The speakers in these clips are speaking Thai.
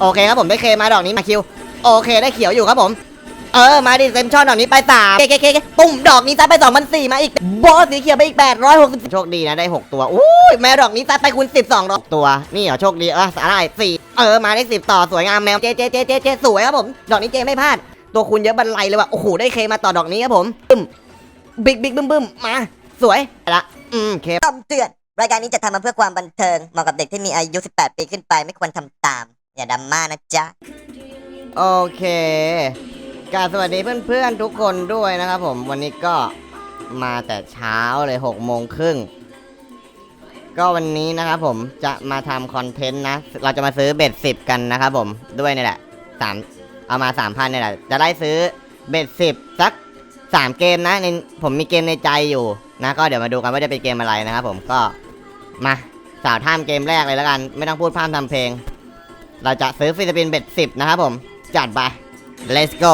โอเคครับผมได้เคมาดอกนี้มาคิว โอเคได้เขียวอยู่ครับผม เออมาดิเต็มช่อนดอกนี้ไปสามเคเคเคปุ่มดอกนี้ซัดไปสองพันสี่มาอีกบอสสีเขียวไปอีกแปดร้อยหกสิบโชคดีนะได้หกตัวอุ้ยแมวดอกนี้ซัดไปคูณสิบสองตัวนี่เหรอโชคดีเออสาหร่ายสี่เออมาได้สิบต่อสวยงามแมวเจเจเจเจเจสวยครับผมดอกนี้เจไม่พลาด ตัวคุณเยอะบันไลเลยว่ะโอ้โหได้เคมาต่อดอกนี้ครับผมบึ้มบิ๊กบิ๊กบึ้มบึ้มมาสวยละอืมเคคำเตือนรายการนี้จะทำมาเพื่อความบันเทิงเหมาะกับเด็กที่มีอายุ 18 ปีขึ้นไปไม่ควรทำตาม อย่าดราม่านะจ๊ะ โอเคกราบสวัสดีเพื่อนๆทุกคนด้วยนะครับผมวันนี้ก็มาแต่เช้าเลย6กโมงครึ่งก็วันนี้นะครับผมจะมาทำคอนเทนต์นะ เราจะมาซื้อเบ็ดสิบกันนะครับผมด้วยนี่แหละสามเอามาสามพันนี่แหละ จะได้ซื้อเบ็ดสิบสักสามเกมนะในผมมีเกมในใจอยู่นะ ก็เดี๋ยวมาดูกันว่าจะเป็นเกมอะไรนะครับผมก็มาสาวท่ามเกมแรกเลยแล้วกัน ไม่ต้องพูดพร่ำทำเพลง เราจะซื้อฟิลิปปินส์เบ็ดสิบนะครับผม จัดไป let's go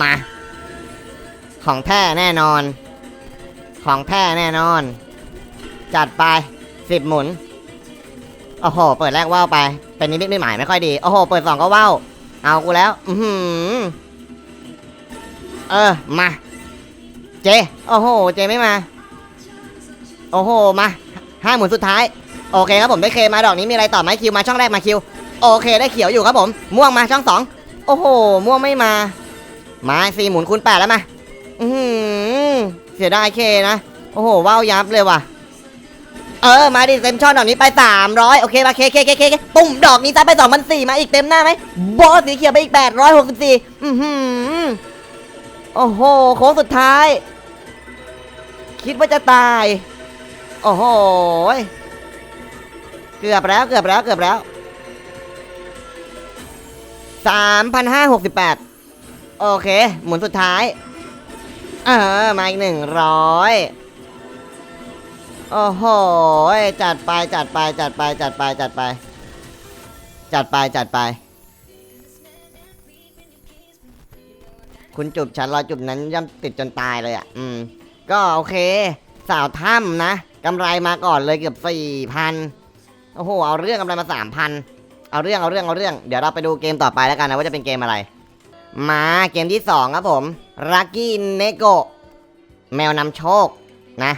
มา ของแท้แน่นอน ของแท้แน่นอน จัดไปสิบหมุน โอ้โห เปิดแรกว่าวไป เป็นนิมิตไม่หมายไม่ค่อยดี โอ้โห เปิดสองก็ว่าวเอากูแล้ว อืเออ มา เจ โอ้โห เจไม่มา โอ้โห มาห้าหมุนสุดท้าย โอเคครับผมได้เคมาดอกนี้มีอะไรต่อไหมคิวมาช่องแรกมาคิว โอเคได้เขียวอยู่ครับผม ม่วงมาช่องสองโอ้โห ม่วงไม่มา มาสี่หมุนคูณแปดแล้วมาอือหือเสียดายเคนะ โอ้โหว้าวยับเลยว่ะ เออมาดิเต็มช่อนดอกนี้ไปสามร้อยโอเคมาเคเคเคเคเคปุ่มดอกนี้ซัดไปสองพันสี่มาอีกเต็มหน้าไหมบอสสีเขียวไปอีกแปดร้อยหกสิบสี่อือหือโอ้โหโค้งสุดท้าย คิดว่าจะตาย โอ้โห เกือบแล้วเกือบแล้วเกือบแล้วสามพันห้าหกสิบแปดโอเค หมุนสุดท้าย เออ มาอีกหนึ่งร้อยโอ้โห จัดไปจัดไปจัดไปจัดไปจัดไป จัดไปจัดไป คุณจุบฉันรอจุบนั้นย่ำติดจนตายเลยอะ อืม ก็โอเค สาวถ้ำนะกำไรมาก่อนเลยเกือบสี่พัน โอ้โห เอาเรื่องกำไรมาสามพันเอาเรื่อง เอาเรื่อง เอาเรื่อง เดี๋ยวเราไปดูเกมต่อไปแล้วกันนะว่าจะเป็นเกมอะไร มาเกมที่สองครับผมลักกี้เนโกแมวนำโชคนะ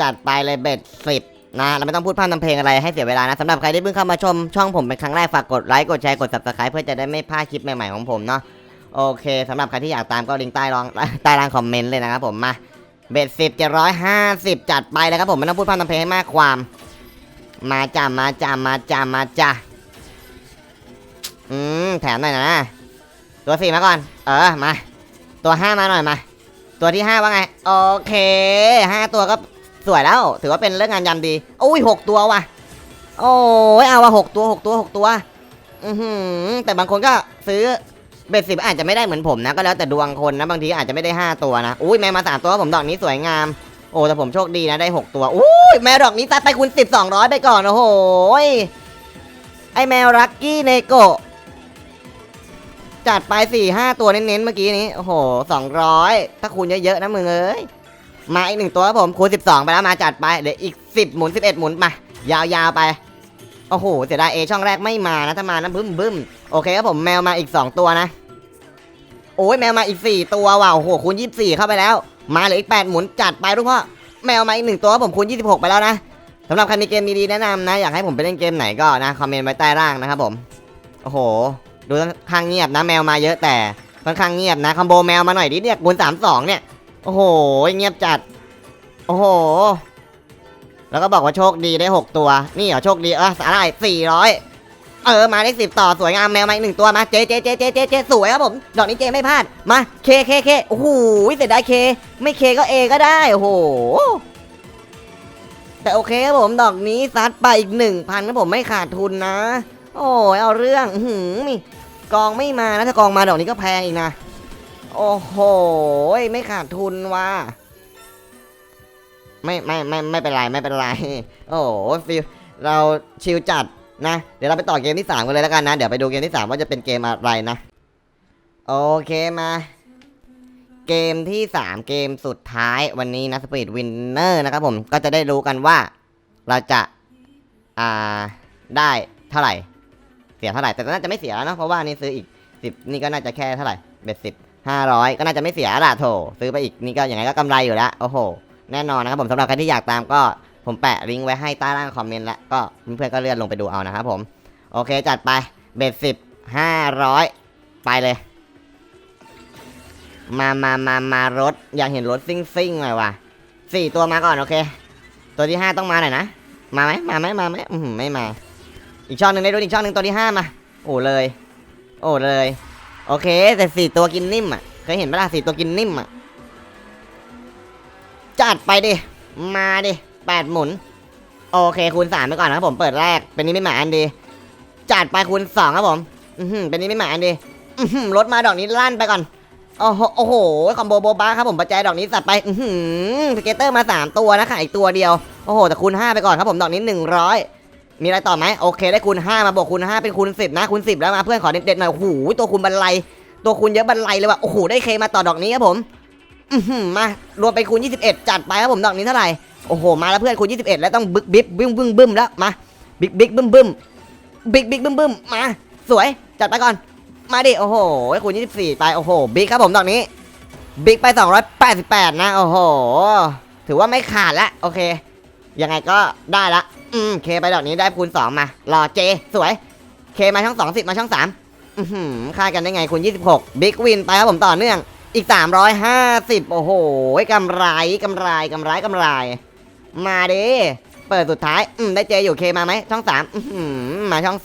จัดไปเลยเบ็ดสิบนะเราไม่ต้องพูดพร่ำทำเพลงอะไรให้เสียเวลานะสำหรับใครที่เพิ่งเข้ามาชมช่องผมเป็นครั้งแรกฝากกดไลค์กดแชร์กด subscribe เพื่อจะได้ไม่พลาดคลิปใหม่ๆของผมเนาะโอเคสำหรับใครที่อยากตามก็ลิงก์ใต้รองใต้ล่างคอมเมนต์เลยนะครับผมมาเบ็ดสิบเจ็ดร้อยห้าสิบจัดไปเลยครับผมไม่ต้องพูดพร่ำทำเพลงให้มากความ มาจ้ามาจ้ามาจ้ามาจ้าอืมแถมหน่อยนะตัวสี่มาก่อน เออมา ตัวห้ามาหน่อยมา ตัวที่ห้าว่าไง โอเคห้าตัวก็สวยแล้ว ถือว่าเป็นเรื่องงานยำดีโอ้ยหกตัวว่ะ โอ้ยเอาว่ะหกตัวหกตัวหกตัว อือหือแต่บางคนก็ซื้อเบ็ดสิบอาจจะไม่ได้เหมือนผมนะ ก็แล้วแต่ดวงคนนะ บางทีอาจจะไม่ได้ห้าตัวนะ อุ้ยแม่มาสามตัวผมดอกนี้สวยงาม โอ้แต่ผมโชคดีนะได้หกตัวอุ้ แมวดอกนี้ตัดไปคูณสิบสองร้อยไปก่อนโอ้โหยไอแมวรักกี้เนโกะจัดไปสี่ห้าตัวเน้นๆเมื่อกี้นี้โอ้โหสองร้อยถ้าคูณเยอะๆนะมึงเอ้ยมาอีกหนึ่งตัวครับผมคูณสิบสองไปแล้วมาจัดไปเดี๋ยวอีกสิบหมุนสิบเอ็ดหมุนมายาวๆไปโอ้โหเสียดายเอช่องแรกไม่มานะถ้ามานะบึ้มบึ้มโอเคครับผมแมวมาอีกสองตัวนะโอ้ยแมวมาอีกสี่ตัวว่ะโอ้โหคูณยี่สิบสี่เข้าไปแล้ว มาเหลืออีกแปดหมุนจัดไปลูกพ่อ แมวมาอีกหนึ่งตัวผมคูณยี่สิบหกไปแล้วนะสำหรับใครมีเกมดีๆแนะนำนะ อยากให้ผมไปเล่นเกมไหนก็นะคอมเมนต์ไว้ใต้ล่างนะครับผมโอ้โห ดูค่อนข้างเงียบนะแมวมาเยอะแต่ค่อนข้างเงียบนะคอมโบแมวมาหน่อยดิเนี่ยคูณสามสองเนี่ยโอ้โหเงียบจัดโอ้โห แล้วก็บอกว่าโชคดีได้หกตัว นี่เหรอโชคดีเออสาหร่ายสี่ร้อย เออมาได้สิบต่อสวยงามแมวมาอีกหนึ่งตัวมาเจเจเจเจเจเจสวยครับผมดอกนี้เจไม่พลาดมาเคเคเคโอ้โหเสียดายเค ไม่เคก็เอก็ได้โอ้โหแต่โอเคครับผมดอกนี้ซัดไปอีกหนึ่งพันครับผมไม่ขาดทุนนะ โอ้ยเอาเรื่องหือนี่กองไม่มานะถ้ากองมาดอกนี้ก็แพงอีกนะ โอ้โหไม่ขาดทุนว่ะไม่ไม่ไม่ไม่เป็นไรไม่เป็นไร โอ้โหฟิลเราชิลจัด นะเดี๋ยวเราไปต่อเกมที่สามกันเลยแล้วกันนะ เดี๋ยวไปดูเกมที่สามว่าจะเป็นเกมอะไรนะ โอเคมา เกมที่ 3 เกมสุดท้ายวันนี้นะสปีดวินเนอร์นะครับผมก็จะได้รู้กันว่าเราจะอ่าได้เท่าไหร่ เสียเท่าไหร่แต่น่าจะไม่เสียแล้วเนอะเพราะว่านี่ซื้ออีกสิบนี่ก็น่าจะแค่เท่าไหร่เบ็ดสิบห้าร้อยก็น่าจะไม่เสียละโถซื้อไปอีกนี่ก็อย่างไรก็กำไรอยู่แล้วโอ้โหแน่นอนนะครับผมสำหรับใครที่อยากตามก็ ผมแปะลิงก์ไว้ให้ใต้ล่างคอมเมนต์แล้วก็เพื่อนๆก็เลื่อนลงไปดูเอานะครับผม โอเคจัดไปเบ็ดสิบห้าร้อยไปเลย มามามามารถอยากเห็นรถซิ่งซิ่งๆหน่อยว่ะสี่ตัวมาก่อนโอเค ตัวที่ห้าต้องมาหน่อยนะ มาไหมมาไหมมาไหมอืมไม่มา อีกช่องหนึ่งได้ด้วยอีกช่องหนึ่งตัวที่ห้ามาโอ้เลย โอ้เลย โอเคแต่สี่ตัวกินนิ่มอะเคยเห็นไหมล่ะสี่ตัวกินนิ่มอะจัดไปดิมาดิ แปดหมุน โอเคคูณสามไปก่อนนะครับผมเปิดแรกเป็นนี้ไม่หมาอันดี จัดไปคูณสองครับผม อือหือเป็นนี้ไม่หมาอันดีอือหือรถมาดอกนี้ลั่นไปก่อนโอ้โหโอ้โหคอมโบโบบ้าครับผมปัจจัยดอกนี้สัตว์ไปอือหือสเกตเตอร์มาสามตัวนะค่ะอีกตัวเดียวโอ้โหแต่คูณห้าไปก่อนครับผมดอกนี้หนึ่งร้อยมีอะไรต่อไหมโอเค ได้คูณห้ามาบวกคูณห้าเป็นคูณสิบนะคูณสิบแล้วมาเพื่อนขอเด็ดๆหน่อยโอ้โหตัวคูณบรรลัยตัวคูณเยอะบรรลัยเลยว่ะโอ้โหได้เคมาต่อดอกนี้ครับผมอือหือมารวมเป็นคูณ 21 จัดไปครับผมดอกนี้เท่าไหร่ โอ้โห มาแล้วเพื่อนคูณ21 แล้วต้องบึกบิ๊กบึ้มบึ้มบึ้มแล้ว มา บิ๊กบิ๊กบึ้มบึ้มบิ๊กบิ๊กบึ้มบึ้มมา สวย จัดไปก่อน มาดิ โอ้โหคูณ24 ไป โอ้โห บิ๊กครับผมดอกนี้ บิ๊กไป 288 นะ โอ้โห ถือว่าไม่ขาดละ โอเค ยังไงก็ได้ละ อืม เคไปดอกนี้ได้คูณ 2 มา รอเจ สวย เคมาช่อง2 10มาช่อง 3 อือหือค่ากันได้ไงคูณ26 บิ๊กวินไปครับผมต่อเนื่อง อีก 350 โอ้โหกำไรกำไรกำไรกำไร มาดิเปิดสุดท้ายอืมได้เจอยู่เคมาไหมช่อง3อือหือมาช่อง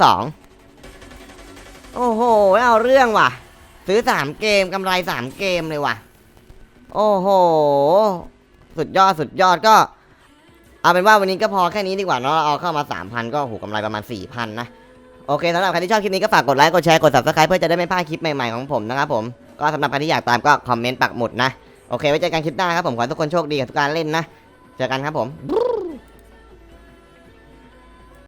2โอ้โหเอาเรื่องว่ะ ซื้อ3เกมกำไร3เกมเลยว่ะ โอ้โห สุดยอดสุดยอดก็ เอาเป็นว่าวันนี้ก็พอแค่นี้ดีกว่าเนาะเราเอาเข้ามา3,000ก็โอ้โหกำไรประมาณ4,000นะโอเคสำหรับใครที่ชอบคลิปนี้ก็ฝากกดไลค์กดแชร์กด subscribe เพื่อจะได้ไม่พลาดคลิปใหม่ๆของผมนะครับผมก็สำหรับใครที่อยากตามก็คอมเมนต์ปักหมุดนะโอเคไว้เจอกันคลิปหน้าครับผมขอให้ทุกคนโชคดีกับทุกการเล่นนะ เจอกันครับผม